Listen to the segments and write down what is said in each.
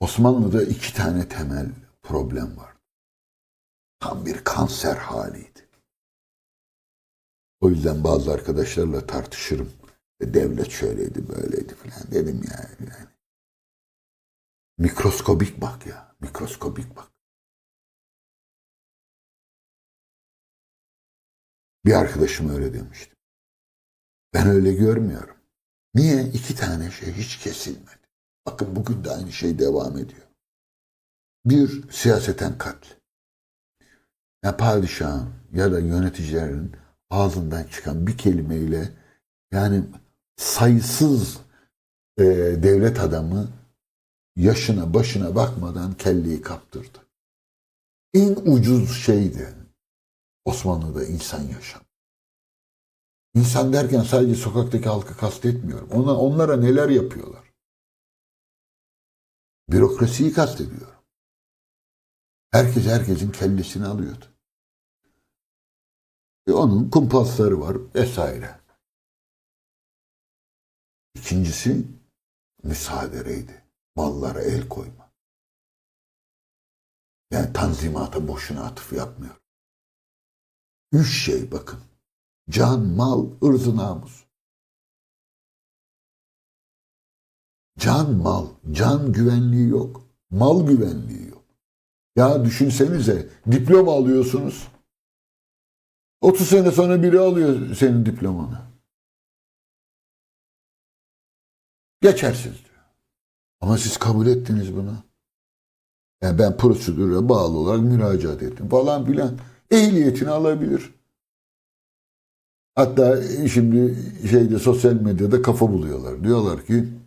Osmanlı'da iki tane temel problem var. Tam bir kanser haliydi. O yüzden bazı arkadaşlarla tartışırım. Devlet şöyleydi, böyleydi falan dedim ya. Yani. Mikroskobik bak ya, mikroskobik bak. Bir arkadaşım öyle demişti. Ben öyle görmüyorum. Niye? İki tane şey hiç kesilmedi. Bakın bugün de aynı şey devam ediyor. Bir, siyaseten katl. Ya padişahın ya da yöneticilerin ağzından çıkan bir kelimeyle yani sayısız e, devlet adamı yaşına başına bakmadan kelleyi kaptırdı. En ucuz şeydi Osmanlı'da insan yaşam. İnsan derken sadece sokaktaki halkı kastetmiyorum. Ona, onlara neler yapıyorlar? Bürokrasiyi kastediyorum. Herkes herkesin kellesini alıyordu. E onun kumpasları var vesaire. İkincisi müsaadereydi. Mallara el koyma. Yani tanzimata boşuna atıf yapmıyor. Üç şey bakın. Can, mal, ırz namus. Can, mal. Can güvenliği yok. Mal güvenliği yok. Ya düşünsenize diploma alıyorsunuz. 30 sene sonra biri alıyor senin diplomanı. Geçersiz diyor. Ama siz kabul ettiniz bunu. Yani ben prosedüre bağlı olarak müracaat ettim falan filan. Ehliyetini alabilir. Hatta şimdi şeyde sosyal medyada kafa buluyorlar. Diyorlar ki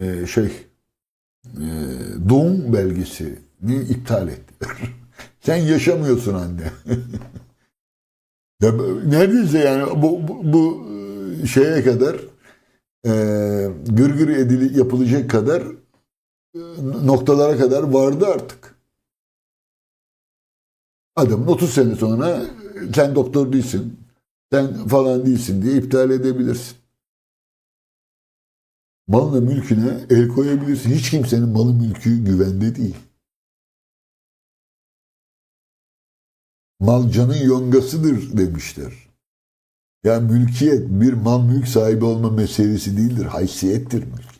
e, şey e, doğum belgesini iptal ettiler. Sen yaşamıyorsun anne. ya, neredeyse yani bu, bu, bu şeye kadar e, gırgır edili yapılacak kadar e, noktalara kadar vardı artık. Adamın 30 sene sonra sen doktor değilsin, sen falan değilsin diye iptal edebilirsin. Malına mülküne el koyabilirsin. Hiç kimsenin malı mülkü güvende değil. Mal canın yongasıdır demişler. Yani mülkiyet bir mal mülk sahibi olma meselesi değildir. Haysiyettir mülkiyet.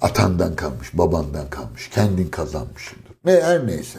Atandan kalmış, babandan kalmış, kendin kazanmışsındır. Ne her neyse.